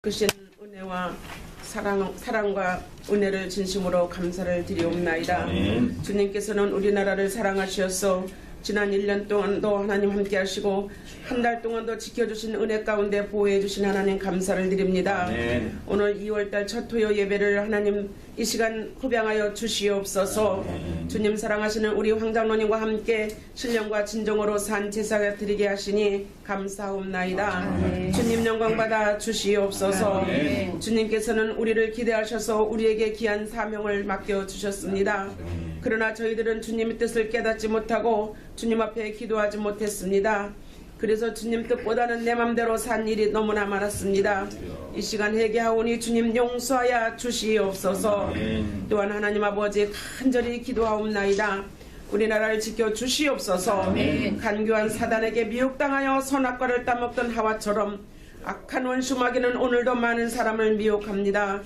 크신 은혜와 사랑, 사랑과 은혜를 진심으로 감사를 드리옵나이다. 아멘. 주님께서는 우리나라를 사랑하시어서 지난 1년 동안도 하나님 함께 하시고 한 달 동안도 지켜주신 은혜 가운데 보호해 주신 하나님 감사를 드립니다. 아멘. 오늘 2월달 첫 토요 예배를 하나님 이 시간 흡양하여 주시옵소서 주님 사랑하시는 우리 황장로님과 함께 신령과 진정으로 산 제사가 드리게 하시니 감사옵나이다. 주님 영광 받아 주시옵소서. 주님께서는 우리를 기대하셔서 우리에게 귀한 사명을 맡겨 주셨습니다. 그러나 저희들은 주님의 뜻을 깨닫지 못하고 주님 앞에 기도하지 못했습니다. 그래서 주님 뜻보다는 내 맘대로 산 일이 너무나 많았습니다. 이 시간 회개하오니 주님 용서하여 주시옵소서. 또한 하나님 아버지 간절히 기도하옵나이다. 우리나라를 지켜 주시옵소서. 간교한 사단에게 미혹당하여 선악과를 따먹던 하와처럼 악한 원수 마귀는 오늘도 많은 사람을 미혹합니다.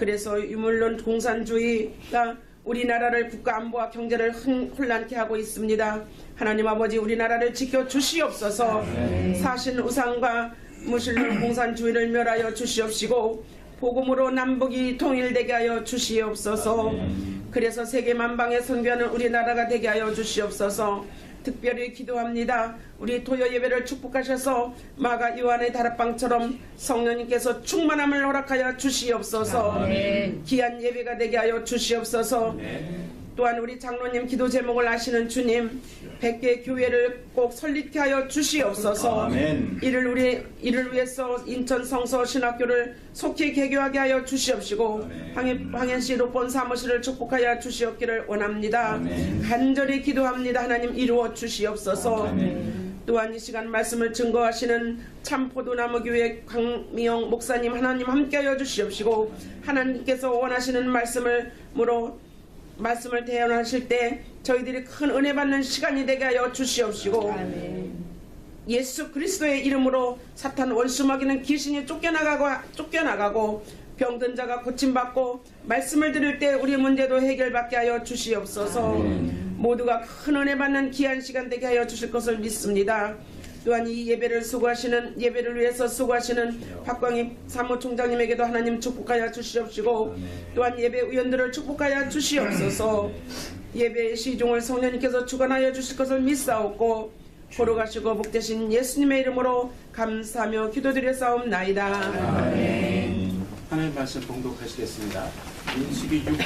그래서 유물론 공산주의가 우리나라를 국가 안보와 경제를 흔- 혼란케 하고 있습니다. 하나님 아버지 우리나라를 지켜 주시옵소서. 사신 우상과 무신론 공산주의를 멸하여 주시옵시고 복음으로 남북이 통일되게 하여 주시옵소서. 그래서 세계 만방에 선교하는 우리나라가 되게 하여 주시옵소서. 특별히 기도합니다. 우리 토요 예배를 축복하셔서 마가 요한의 다락방처럼 성령님께서 충만함을 허락하여 주시옵소서. 귀한 예배가 되게 하여 주시옵소서. 또한 우리 장로님 기도 제목을 아시는 주님, 백개 교회를 꼭 설립케 하여 주시옵소서. 아멘. 이를 우리 이를 위해서 인천 성서 신학교를 속히 개교하게 하여 주시옵시고. 황현, 황현시 로본 사무실을 축복하여 주시옵기를 원합니다. 아멘. 간절히 기도합니다. 하나님 이루어 주시옵소서. 아멘. 또한 이 시간 말씀을 증거하시는 참포도나무 교회 강미영 목사님 하나님 함께하여 주시옵시고 하나님께서 원하시는 말씀을 물어 말씀을 대언하실 때 저희들이 큰 은혜 받는 시간이 되게 하여 주시옵시고 예수 그리스도의 이름으로 사탄 원수마귀는 귀신이 쫓겨나가고 쫓겨나가고 병든 자가 고침받고 말씀을 들을 때 우리 문제도 해결받게 하여 주시옵소서. 모두가 큰 은혜 받는 귀한 시간 되게 하여 주실 것을 믿습니다. 또한 이 예배를 수고하시는 예배를 위해서 수고하시는 박광희 사무총장님에게도 하나님 축복하여 주시옵시고 또한 예배 의원들을 축복하여 주시옵소서. 예배의 시종을 성령님께서 주관하여 주실 것을 믿사옵고 걸어가시고 복되신 예수님의 이름으로 감사하며 기도드렸사옵나이다. 하나님 말씀 봉독하시겠습니다. 민수기 6장